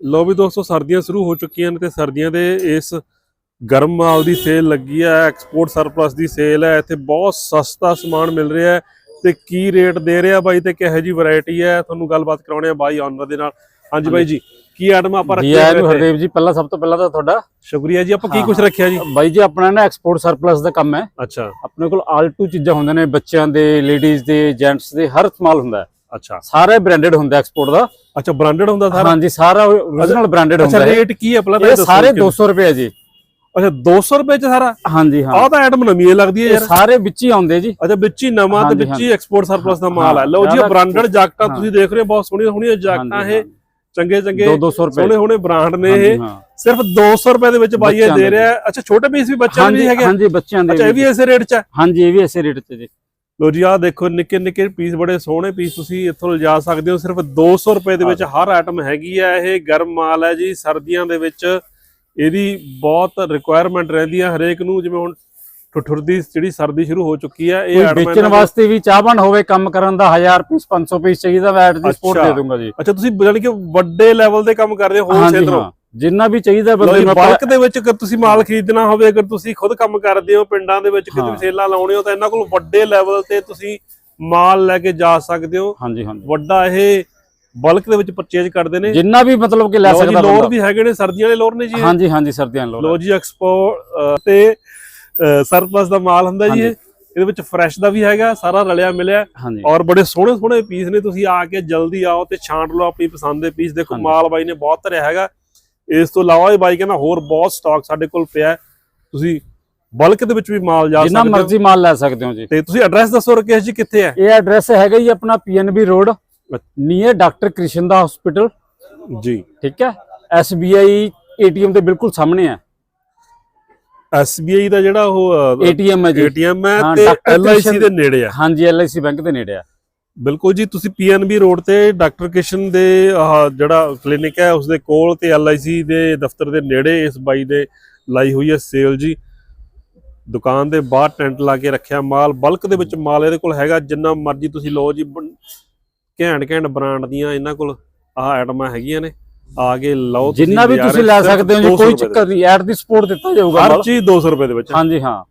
ਲੋ ਵੀ ਦੋਸਤੋ ਸਰਦੀਆਂ ਸ਼ੁਰੂ ਹੋ ਚੁੱਕੀਆਂ ਨੇ ਤੇ ਸਰਦੀਆਂ ਦੇ ਇਸ ਗਰਮ ਮਾਲ ਦੀ ਸੇਲ ਲੱਗੀ ਹੈ ਐਕਸਪੋਰਟ ਸਰਪਲਸ ਦੀ ਸੇਲ ਹੈ ਇੱਥੇ ਬਹੁਤ ਸਸਤਾ ਸਮਾਨ ਮਿਲ ਰਿਹਾ ਹੈ ਤੇ ਕੀ ਰੇਟ ਦੇ ਰਿਹਾ ਬਾਈ ਤੇ ਕਿਹੋ ਜੀ ਵੈਰਾਈਟੀ ਹੈ? ਤੁਹਾਨੂੰ ਗੱਲਬਾਤ ਕਰਾਉਣੇ ਆ ਬਾਈ ਆਨਰ ਦੇ ਨਾਲ। ਹਾਂਜੀ ਬਾਈ ਜੀ ਕੀ ਆਈਟਮ ਆਪਾਂ ਜੀ ਰੱਖਿਆ ਆਇਆਂ ਨੂੰ ਹਰਦੇਵ ਜੀ ਪਹਿਲਾਂ ਸਭ ਤੋਂ ਪਹਿਲਾਂ ਤਾਂ ਤੁਹਾਡਾ ਸ਼ੁਕਰੀਆ ਜੀ ਆਪਾਂ ਕੀ ਕੁਝ ਰੱਖਿਆ ਜੀ? ਬਾਈ ਜੀ ਆਪਣਾ ਨਾ ਐਕਸਪੋਰਟ ਸਰਪਲਸ ਦਾ ਕੰਮ ਹੈ। ਅੱਛਾ। ਆਪਣੇ ਕੋਲ ਆਲਟੂ ਚੀਜ਼ਾਂ ਹੁੰਦੇ ਨੇ ਬੱਚਿਆਂ ਦੇ ਲੇਡੀਜ਼ ਦੇ ਜੈਂਟਸ ਦੇ ਹਰ ਮਾਲ ਹੁੰਦਾ ਹੈ। ਅੱਛਾ। ਸਾਰੇ ਬ੍ਰਾਂਡਡ ਹੁੰਦਾ ਐਕਸਪੋਰਟ ਦਾ। ਅੱਛਾ ਬ੍ਰਾਂਡਡ ਹੁੰਦਾ ਸਾਰਾ? ਹਾਂਜੀ ਸਾਰਾ origignal ਬ੍ਰਾਂਡਡ ਅੱਛਾ ਹੁੰਦਾ ਹੈ ਰੇਟ ਕੀ ਹੈ ਪਹਿਲਾਂ ਇਹ ਸਾਰੇ ਕਿ- 200 ਰੁਪਏ ਜੀ। ਅੱਛਾ 200 ਰੁਪਏ ਚ ਸਾਰਾ? ਹਾਂਜੀ ਹਾਂ। ਆਹ ਤਾਂ ਆਈਟਮ ਨਵੀਂ ਹੀ ਲੱਗਦੀ ਹੈ ਇਹ ਯਾਰ। ਸਾਰੇ ਵਿੱਚ ਹੀ ਆਉਂਦੇ ਜੀ। ਅੱਛਾ ਵਿੱਚ ਹੀ ਨਵਾਂ ਤੇ ਵਿੱਚ ਹੀ ਐਕਸਪੋਰਟ ਸਰਪਲਸ ਦਾ ਮਾਲ ਹੈ। ਲਓ ਜੀ ਬ੍ਰਾਂਡਡ ਜੈਕਟਾਂ। ਤੁਸੀਂ ਦੇਖ ਰਹੇ ਹੋ ਬਹੁਤ ਸੋਹਣੀਆਂ ਸੋਹਣੀਆਂ ਜੈਕਟਾਂ ਇਹ। ਚੰਗੇ ਚੰਗੇ 200 ਰੁਪਏ। ਸੋਹਣੇ ਸੋਹਣੇ ਬ੍ਰਾਂਡ ਨੇ ਇਹ। ਸਿਰਫ 200 ਰੁਪਏ ਦੇ ਵਿੱਚ ਬਾਈ ਇਹ ਦੇ ਰਿਹਾ। ਅੱਛਾ ਛੋਟੇ ਪੀਸ ਵੀ ਬੱਚਿਆਂ ਦੇ ਵੀ ਹੈਗੇ? ਹਾਂਜੀ ਬੱਚਿਆਂ ਦੇ ਅੱਛਾ ਇਹ ਵੀ ਇਸੇ ਰੇਟ 'ਚ ਹੈ? ਹਾਂਜੀ ਇਹ ਵੀ ਇਸੇ ਰੇਟ ਤੇ ਜੀ। ਲੋ ਜੀ ਆਹ ਦੇਖੋ ਨਿੱਕੇ ਨਿੱਕੇ ਪੀਸ ਬੜੇ ਸੋਹਣੇ ਪੀਸ ਤੁਸੀਂ ਇੱਥੋਂ ਲਿਜਾ ਸਕਦੇ ਹੋ। ਸਿਰਫ 200 ਰੁਪਏ ਦੇ ਵਿੱਚ ਹਰ ਆਈਟਮ ਹੈਗੀ ਹੈ ਇਹ ਗਰਮ ਮਾਲ ਹੈ ਜੀ ਸਰਦੀਆਂ ਦੇ ਵਿੱਚ ਇਹਦੀ ਬਹੁਤ ਰਿਕੁਆਇਰਮੈਂਟ ਰਹਿੰਦੀ ਹੈ ਹਰੇਕ ਨੂੰ। ਜਿਵੇਂ ਹੁਣ ਠੁੱਠੁਰ ਦੀ ਜਿਹੜੀ ਸਰਦੀ ਸ਼ੁਰੂ ਹੋ ਚੁੱਕੀ ਹੈ ਇਹ ਵੇਚਣ ਦੇ- ਵਾਸਤੇ ਵੀ ਚਾਹਵਾਨ ਹੋਵੇ ਕੰਮ ਕਰਨ ਦਾ 1000 ਪੀਸ 500 ਪੀਸ ਚਾਹੀਦਾ ਐਡ ਦੀ ਸਪੋਰਟ। ਦੇ ਦੂੰਗਾ ਜੀ। ਅੱਛਾ ਤੁਸੀਂ ਜਾਨੀ ਕਿ ਵੱਡੇ ਲੈਵਲ ਤੇ ਕੰਮ ਕਰਦੇ ਹੋ ਹੋਲਸੇਲਰ ਹਾਂ। ਜਿੰਨਾ ਵੀ ਚਾਹੀਦਾ ਬੰਦੇ ਨੂੰ ਬਲਕ ਦੇ ਵਿੱਚ ਅਗਰ ਤੁਸੀਂ ਮਾਲ ਖਰੀਦਣਾ ਹੋਵੇ ਅਗਰ ਤੁਸੀਂ ਖੁਦ ਕੰਮ ਕਰਦੇ ਹੋ ਪਿੰਡਾਂ ਦੇ ਵਿੱਚ ਕਿਤੇ। ਸੇਲਾਂ ਲਾਉਣੇ ਹੋ ਤਾਂ ਇਹਨਾਂ ਕੋਲ ਵੱਡੇ ਲੈਵਲ ਤੇ ਤੁਸੀਂ ਮਾਲ ਲੈ ਕੇ ਜਾ ਸਕਦੇ ਹੋ। ਹਾਂਜੀ ਹਾਂਜੀ। ਵੱਡਾ ਇਹ ਬਲਕ ਦੇ ਵਿੱਚ ਪਰਚੇਜ ਕਰਦੇ ਨੇ। ਜਿੰਨਾ ਵੀ ਮਤਲਬ ਕਿ ਲੈ ਸਕਦਾ ਲੋਰ ਵੀ ਹੈਗੇ ਨੇ ਸਰਦੀਆਂ ਵਾਲੇ ਲੋਰ ਨੇ ਜੀ। ਹਾਂਜੀ ਹਾਂਜੀ ਸਰਦੀਆਂ ਲੋ ਲੋ ਜੀ ਐਕਸਪੋ ਤੇ ਸਰਪਲਸ ਦਾ ਮਾਲ ਹੁੰਦਾ ਜੀ ਇਹ। ਇਹਦੇ ਵਿੱਚ ਫਰੈਸ਼ ਦਾ ਵੀ ਹੈਗਾ ਸਾਰਾ ਰਲਿਆ ਮਿਲਿਆ। ਔਰ ਬੜੇ ਸੋਹਣੇ ਸੋਹਣੇ ਪੀਸ ਨੇ ਤੁਸੀਂ ਆ ਕੇ ਜਲਦੀ ਆਓ ਤੇ ਛਾਂਟ ਲਓ ਆਪਣੀ ਪਸੰਦ ਦੇ ਪੀਸ ਦੇਖੋ। ਮਾਲ ਬਾਈ ਨੇ ਬਹੁਤ ਧਰਿਆ ਹੈਗਾ। ਇਸ ਤੋਂ ਇਲਾਵਾ ਇਹ ਬਾਈ ਕਹਿੰਦਾ ਹੋਰ ਬਹੁਤ ਸਟਾਕ ਸਾਡੇ ਕੋਲ ਪਿਆ ਹੈ। ਤੁਸੀਂ ਬਲਕ ਦੇ ਵਿੱਚ ਵੀ ਮਾਲ ਜਾ ਜਿੰਨਾ ਸਕਦੇ ਹੋ। ਮਰਜ਼ੀ ਮਾਲ ਲੈ ਸਕਦੇ ਹੋ ਜੀ। ਤੇ ਤੁਸੀਂ ਐਡਰੈਸ ਦੱਸੋ ਰਕੇਸ਼ ਜੀ ਕਿੱਥੇ ਹੈ? ਇਹ ਐਡਰੈਸ ਹੈਗਾ ਜੀ ਆਪਣਾ PNB road near doctor Krishan ਦਾ ਹਸਪੀਟਲ ਜੀ। ਠੀਕ ਹੈ? ਐਸਬੀਆਈ ਏਟੀਐਮ ਦੇ ਬਿਲਕੁਲ ਸਾਹਮਣੇ ਹੈ। SBI ਦਾ ਜਿਹੜਾ ਉਹ ਏਟੀਐਮ ਹੈ ਜੀ। ਏਟੀਐਮ ਹੈ ਹਾਂ, ਤੇ ਕ੍ਰਿਸ਼ਨ- ਦੇ ਨੇੜੇ ਆ ਹਾਂਜੀ ਐਲਆਈਸੀ ਬੈਂਕ ਦੇ ਨੇੜੇ ਹੈ। ਬਿਲਕੁਲ ਜੀ ਤੁਸੀਂ ਪੀਐਨਬੀ ਰੋਡ ਤੇ ਡਾਕਟਰ ਕਿਸ਼ਨ ਦੇ ਜਿਹੜਾ ਕਲੀਨਿਕ ਹੈ ਉਸ ਦੇ ਕੋਲ ਤੇ ਐਲਆਈਸੀ ਦੇ ਦਫ਼ਤਰ ਦੇ ਨੇੜੇ ਇਸ ਬਾਈ ਦੇ ਲਾਈ ਹੋਈ ਹੈ ਸੇਲ ਜੀ। ਦੁਕਾਨ ਦੇ ਬਾਹਰ ਟੈਂਟ ਲਾ ਕੇ ਰੱਖਿਆ ਮਾਲ ਬਲਕ ਦੇ ਵਿੱਚ ਮਾਲ ਇਹਦੇ ਕੋਲ ਹੈਗਾ ਜਿੰਨਾ ਮਰਜ਼ੀ ਤੁਸੀਂ ਲਓ ਜੀ ਘੈਂਟ ਘੈਂਟ ਬ੍ਰਾਂਡ ਦੀਆਂ ਇਹਨਾਂ ਕੋਲ ਆਹ ਆਈਟਮਾਂ ਹੈਗੀਆਂ ਨੇ। ਆ ਕੇ ਲਓ ਜਿੰਨਾ ਵੀ ਤੁਸੀਂ ਲੈ ਸਕਦੇ ਹੋ ਜੀ 200 ਕੋਈ ਚੱਕਰ ਨਹੀਂ ਐਡ ਦੀ ਸਪੋਰਟ ਦਿੱਤਾ ਜਾਊਗਾ ਹਰ। ਚੀਜ਼ 200 ਰੁਪਏ ਦੇ ਵਿੱਚ। ਹਾਂਜੀ ਹਾਂ।